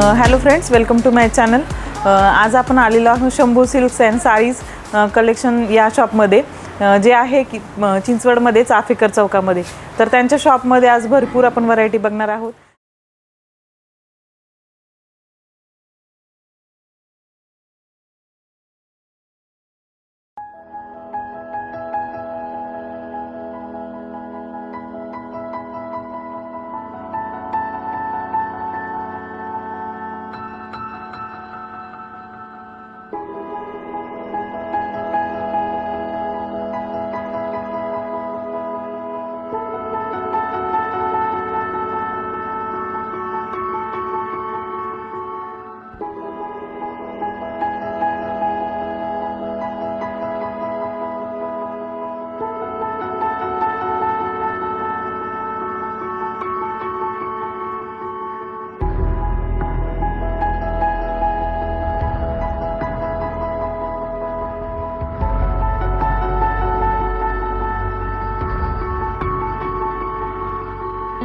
Hello friends welcome to my channel आज आपण आलेलो आहोत Shambhu silks and sarees collection या शॉपमध्ये जे आहे की चिंचवडमध्ये चाफेकर चौकामध्ये. तर त्यांच्या शॉपमध्ये आज भरपूर आपण व्हरायटी बघणार आहोत.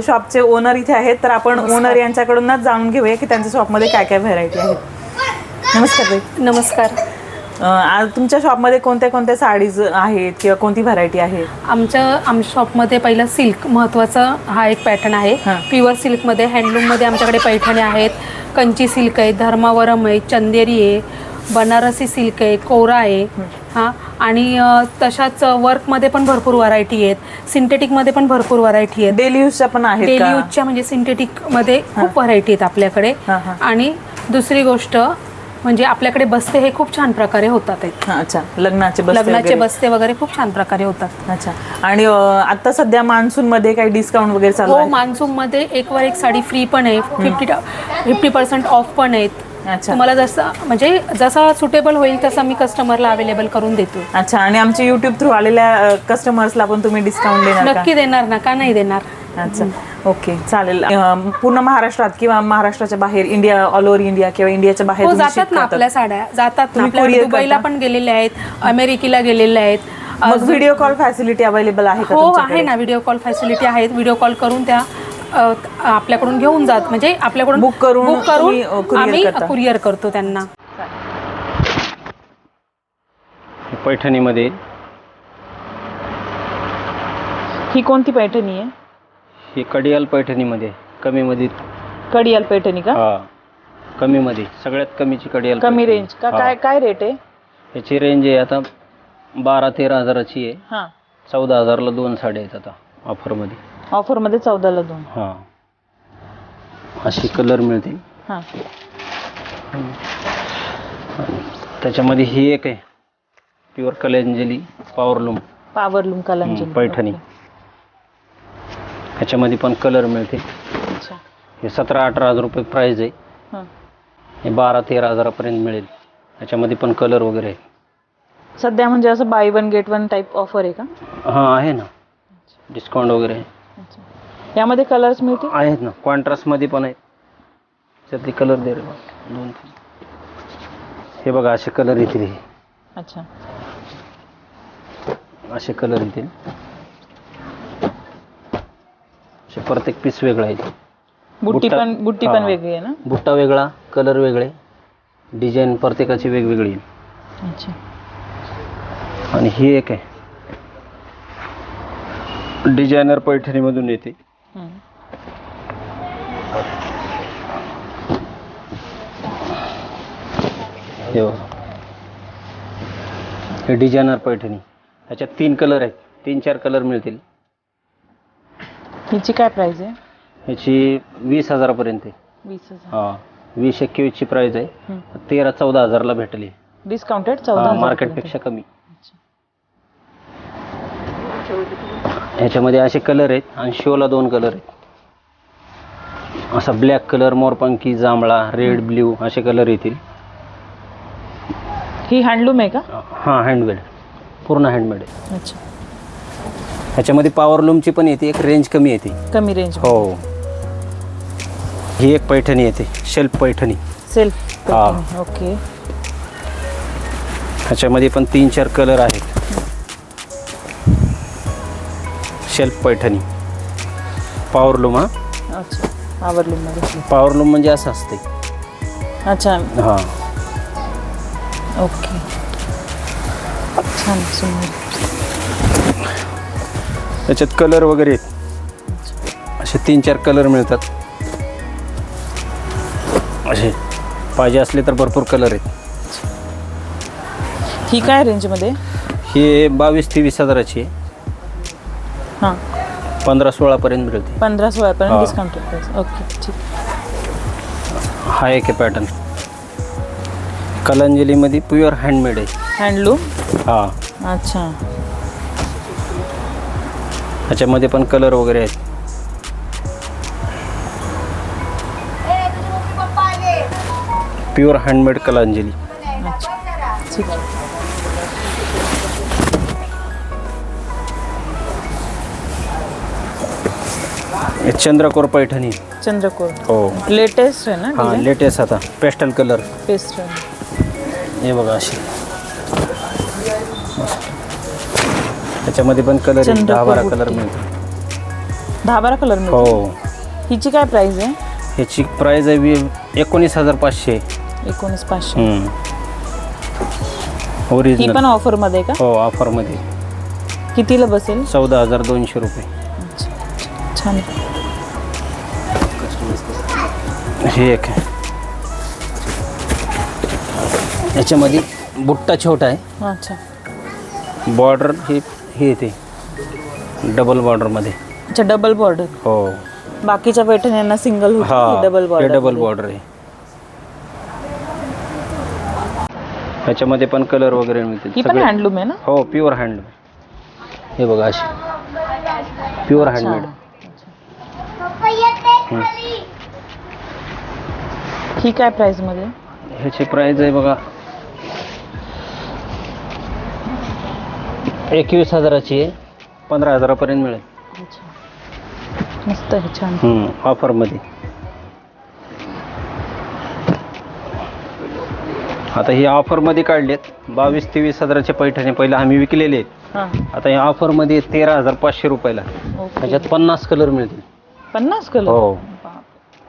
शॉपचे ओनर इथे आहेत तर आपण ओनर यांच्याकडूनच जाणून घेऊया की त्यांच्या शॉपमध्ये काय काय व्हरायटी आहेत. नमस्कार ताई. नमस्कार. अ, आज तुमच्या शॉपमध्ये कोणत्या कोणत्या साडीज आहेत किंवा कोणती व्हरायटी आहे? आमच्या आमच्या शॉपमध्ये पहिला सिल्क महत्त्वाचा हा एक पॅटर्न आहे. हां. प्युअर सिल्कमध्ये हँडलूममध्ये आमच्याकडे पैठणी आहेत कंची सिल्क आहे धर्मावरम आहे चंदेरी आहे बनारसी सिल्क आहे कोरा आहे हां. आणि तशाच वर्कमध्ये पण भरपूर व्हरायटी आहेत. सिंथेटिकमध्ये पण भरपूर व्हरायटी आहेत. डेली यूजच्या पण आहेत डेली यूजच्या म्हणजे सिंथेटिकमध्ये खूप व्हरायटी आहेत आपल्याकडे. आणि दुसरी गोष्ट म्हणजे आपल्याकडे बस्ते हे खूप छान प्रकारे होतात आहेत. अच्छा. लग्नाचे लग्नाचे. बस्ते वगैरे खूप छान प्रकारे होतात. अच्छा. आणि आता सध्या मान्सून मध्ये काही डिस्काउंट वगैरे चालू हो आहे? मान्सून मध्ये एक वर एक साडी फ्री पण आहे. फिफ्टी फिफ्टी पर्सेंट ऑफ पण आहेत. अच्छा. तुम्हाला जसं म्हणजे जसा सुटेबल होईल तसा मी कस्टमरला अवेलेबल करून देतो. अच्छा आणि आमच्या युट्यूब थ्रू आलेल्या कस्टमर्सला पण तुम्ही डिस्काउंट देणार का? नक्की देणार ना का नाही देणार? अच्छा. ओके चालेल. अ, पूर्ण महाराष्ट्रात किंवा महाराष्ट्राच्या बाहेर इंडिया ऑल ओव्हर इंडिया किंवा इंडियाच्या बाहेर हो तुम्ही जातात ना. आपल्या साड्या. जातात ना तुम्ही आपल्या. courier दुबईला करता? पण गेलेल्या आहेत अमेरिकेला गेलेल्या आहेत. मग व्हिडिओ कॉल फॅसिलिटी अवेलेबल आहे का हो तुमच्याकडे? आहे ना व्हिडिओ कॉल फॅसिलिटी आहेत. व्हिडिओ कॉल करून त्या आपल्याकडून घेऊन जात. म्हणजे आपल्याकडून Book करून बुक करून आम्ही करता. कुरिअर करतो त्यांना. पैठणीमध्ये. ही कोणती पैठणी आहे? ही कडियाल पैठणीमध्ये कमीमध्ये. कडियाल पैठणी का? हा कमीमध्ये सगळ्यात कमीची कडियाल कमी. रेंज का. काय काय रेट आहे? याची रेंज आहे आता बारा तेरा हजाराची आहे. हा. चौदा हजारला दोन साड्या आहेत आता ऑफरमध्ये ऑफरमध्ये चौदाला दोन. हां. अशी कलर मिळतील हा. त्याच्यामध्ये ही एक आहे. Pure Kalanjali powerloom powerloom Kalanji Paithani. ह्याच्यामध्ये पण कलर मिळतील अच्छा. हे सतरा अठरा हजार रुपये प्राईज आहे. हा. हे बारा तेरा हजारापर्यंत मिळेल. याच्यामध्ये पण कलर वगैरे आहे. सध्या म्हणजे असं buy one get one type offer आहे का? हां आहे ना. डिस्काउंट वगैरे आहे. यामध्ये कलर्स मिळतील? आहेत ना. कॉन्ट्रास्टमध्ये पण आहेत. त्यातले कलर दे रे. दोन तीन. हे बघा असे कलर येतील हे. अच्छा. असे कलर येतील. असे प्रत्येक पीस वेगळा आहे बुट्टी बुट्टा- पण बुट्टी पण हा. वेगळी आहे ना? बुट्टा वेगळा कलर वेगळे. डिझाईन प्रत्येकाची वेगवेगळी अच्छा. आणि ही एक आहे. डिझायनर पैठणीमधून येते. हे. डिझायनर पैठणी. ह्याच्यात तीन कलर आहेत. तीन चार कलर मिळतील. हिची काय प्राइस आहे? ह्याची वीस हजारापर्यंत आहे. वीस हजार. हां. वीस एकवीसची प्राईज आहे. तेरा चौदा हजारला भेटेल. डिस्काउंटेड चौदा हजार मार्केटपेक्षा कमी. ह्याच्यामध्ये असे कलर आहेत आणि शोला दोन कलर आहेत. असा ब्लॅक कलर मोरपंकी जांभळा रेड ब्ल्यू असे कलर येतील. ही हँडलूम आहे का? हां हँडमेड पूर्ण हँडमेड आहे. अच्छा. ह्याच्यामध्ये पॉवर लूमची पण येते एक रेंज कमी येते. कमी रेंज हो. ही एक पैठणी येते शेल्फ पैठणी. सेल्फ. ओके ह्याच्यामध्ये पण तीन चार कलर आहेत. शेल्फ पैठणी. पॉवर लूम हा? अच्छा. आवडली मध्ये. पॉवर लूम म्हणजे असं असते अच्छा. हां. ओके छान सुंदर. त्याच्यात कलर वगैरे आहेत. असे तीन चार कलर मिळतात. असे पाहिजे असले तर भरपूर कलर आहेत. ही काय रेंजमध्ये हे बावीस ते वीस हजाराची आहे. हां. पंधरा सोळापर्यंत मिळते पंधरा सोळापर्यंत हा. डिस्काउंटेड प्राइस ओके ठीक. हा एक आहे पॅटर्न कलांजलीमध्ये प्युअर हँडमेड आहे. हँडलूम हां. अच्छा. ह्याच्यामध्ये पण कलर वगैरे आहेत. Pure handmade Kalanjali. अच्छा ठीक हे चंद्रकोर पैठणी. चंद्रकोर. हो. लेटेस्ट आहे ना हां लेटेस्ट आता. Pastel colour. पेस्ट हे बघा अशी. त्याच्यामध्ये पण कलर दहा बारा कलर बुट्टी. मिळतात. दहा बारा कलर हो. मिळतो हिची काय प्राइस आहे? ह्याची प्राईज आहे वी एकोणीस हजार पाचशे. एकोणीस पाचशे. ही ओरिजिनल पण ऑफरमध्ये आहे हो ऑफरमध्ये का कितीला बसेल? चौदा हजार दोनशे रुपये. छान. हे एक. याच्यामध्ये बुट्टा छोटा आहे. अच्छा. बॉर्डर हे हे येते डबल बॉर्डरमध्ये अच्छा डबल बॉर्डर. हो. बाकीच्या पैठण्यांना सिंगल हा डबल हे बॉर्डर डबल बॉर्डर आहे. ह्याच्यामध्ये पण कलर वगैरे मिळतील. ही पण सगळे- हँडलूम आहे ना? हो प्युअर हँड हे बघा अशी. प्युअर हँडमेड ही काय प्राइसमध्ये? ह्याची प्राइस आहे बघा. एकवीस हजाराची आहे. पंधरा हजारापर्यंत मिळेल. अच्छा. मस्त आहे छान. ऑफरमध्ये आता ही ऑफरमध्ये काढलेत. बावीस ते वीस हजाराचे पैठणे पहिले आम्ही विकलेले आहेत. हां. आता या ऑफरमध्ये तेरा हजार पाचशे रुपयाला. ओके. ह्याच्यात पन्नास कलर मिळतील. पन्नास कलर हो.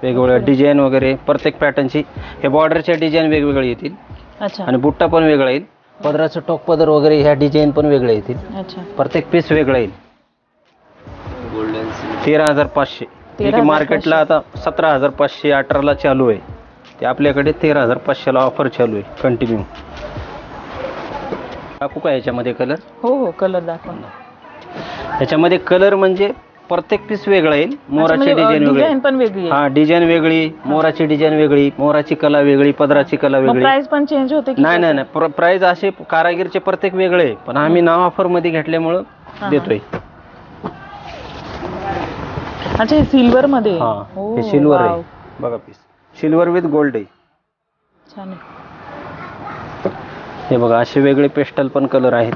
वेगवेगळ्या डिझाईन वगैरे प्रत्येक पॅटर्नची. हे बॉर्डरच्या डिझाईन वेगवेगळे येतील. अच्छा. आणि बुट्टा पण वेगळा येईल. पदराचं टोक पदर वगैरे ह्या डिझाईन पण वेगळे येतील. अच्छा. प्रत्येक पीस वेगळं येईल. तेरा हजार पाचशे जे की 13,500. मार्केटला आता सतरा हजार पाचशे अठराला चालू आहे. ते आपल्याकडे तेरा हजार पाचशेला ऑफर चालू आहे कंटिन्यू टाकू का याच्यामध्ये कलर हो हो कलर दाखवा. याच्यामध्ये कलर म्हणजे प्रत्येक पीस वेगळा येईल. मोराची डिझाईन डिझाईन वेगळी. पण वेगळी आहे. हा डिझाईन वेगळी मोराची डिझाईन वेगळी मोराची कला वेगळी पदराची कला मग वेगळी. प्राइस पण चेंज होते की नाही नाही नाही. प्र- प्राइस असे कारागीरचे प्रत्येक वेगळे. पण आम्ही नाव ऑफरमध्ये घेतल्यामुळं हा. देतोय. अच्छा हे सिल्वर मध्ये आहे. हा हो, सिल्वर वाव. आहे. बघा पीस सिल्वर विथ गोल्ड आहे. छान आहे. हे बघा असे वेगळे पेस्टल पण कलर आहेत.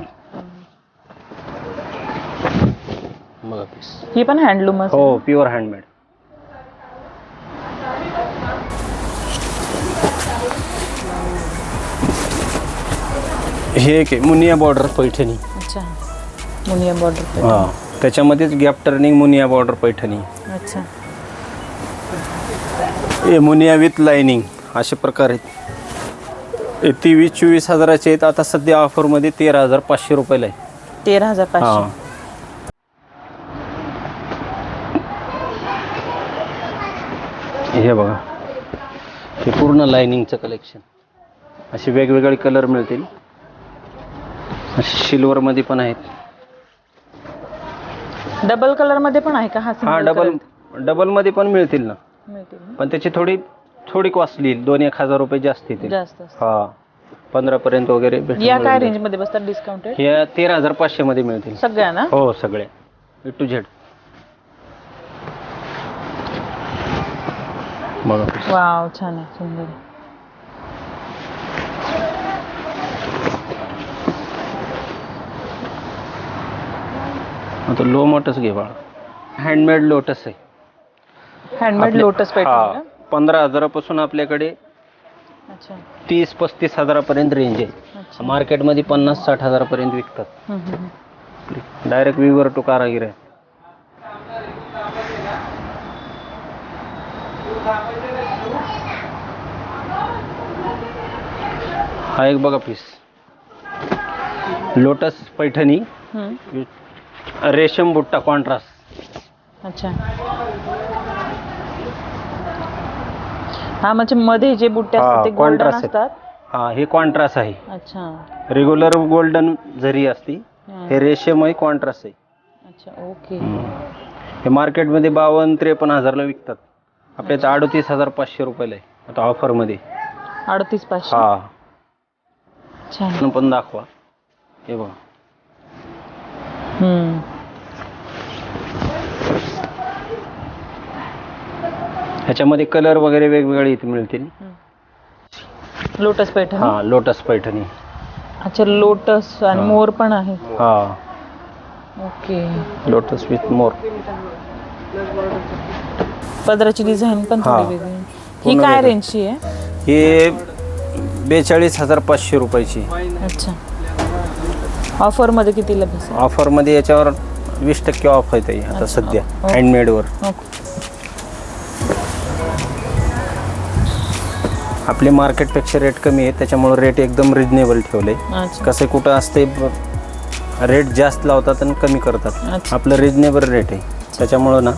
बघा पीस ही पण हँडलूम हो प्युअर हँडमेड हे एक आहे मुनिया बॉर्डर पैठणी. अच्छा. मुनिया बॉर्डर हा त्याच्यामध्येच gap turning Muniya border Paithani. अच्छा. हे मुनिया विथ लाईनिंग असे प्रकार आहेत. हे तेवीस चोवीस हजाराचे आहेत आता सध्या ऑफरमध्ये तेरा हजार पाचशे रुपयाला आहे. तेरा हजार पाचशे. हे बघा. हे पूर्ण लाइनिंगचं कलेक्शन असे वेगवेगळे कलर मिळतील. सिल्वरमध्ये पण आहेत. डबल कलरमध्ये पण आहे का? हा हा डबल? डबलमध्ये पण मिळतील ना. मिळतील ना? पण त्याची थोडी थोडी कॉस्टली येईल. दोन एक हजार रुपये जास्त येतील. असतं. हा. पंधरा पर्यंत वगैरे या काय मिळून रेंजमध्ये बसतात डिस्काउंटेड जाईल. या तेरा हजार पाचशे मध्ये मिळतील. सगळ्यांना? हो सगळे. ए टू झेड बघा. वाव छान आहे सुंदर आहे. आता लो मोटच घे बाळा. हँडमेड लोटस आहे. हँडमेड आपले- लोटस हा, पॅटर्न पंधरा हजारापासून आपल्याकडे अच्छा. तीस पस्तीस हजारापर्यंत रेंज आहे. अच्छा. मार्केटमध्ये पन्नास साठ हजारापर्यंत विकतात. हम्म, हम्म, हम्म. डायरेक्ट विवर टू कारागीर आहे. हा एक बघा पीस लोटस पैठणी. रेशम बुट्टा कॉन्ट्रास्ट अच्छा. हा म्हणजे मध्ये जे बुट्टे हा, असतात ते गोल्डन contrast आहेत. असतात? हा हे कॉन्ट्रास्ट आहे. अच्छा. रेग्युलर गोल्डन जरी असती. हे. रेशम आहे कॉन्ट्रास्ट आहे. अच्छा ओके हे मार्केटमध्ये बावन्न त्रेपन्न हजारला विकतात. आपल्या इथं अडतीस हजार पाचशे रुपयाला आहे. आता ऑफरमध्ये अडतीस पाचशे? हा. छान. पण दाखवा. हे बघा. हम्म. ह्याच्यामध्ये कलर वगैरे वेगवेगळे इथे मिळतील. लोटस पैठण? हा लोटस पैठणी. अच्छा लोटस आणि. मोर पण आहे. हा. ओके. लोटस विथ मोर. पदराची डिझाईन पण हा. थोडी वेगळी. ही पूर्ण काय वेगळं. रेंजची आहे? हे बेचाळीस हजार पाचशे रुपयाची. अच्छा. ऑफरमध्ये कितीला बसेल ऑफरमध्ये याच्यावर वीस टक्के ऑफ आहे ताई आता सध्या ओके. हँडमेडवर ओके. आपले मार्केटपेक्षा रेट कमी आहे त्याच्यामुळे रेट एकदम रिजनेबल ठेवले अच्छा. कसे कुठं असते रेट जास्त लावतात आणि कमी करतात. अच्छा. आपलं रिजनेबल रेट आहे. त्याच्यामुळं ना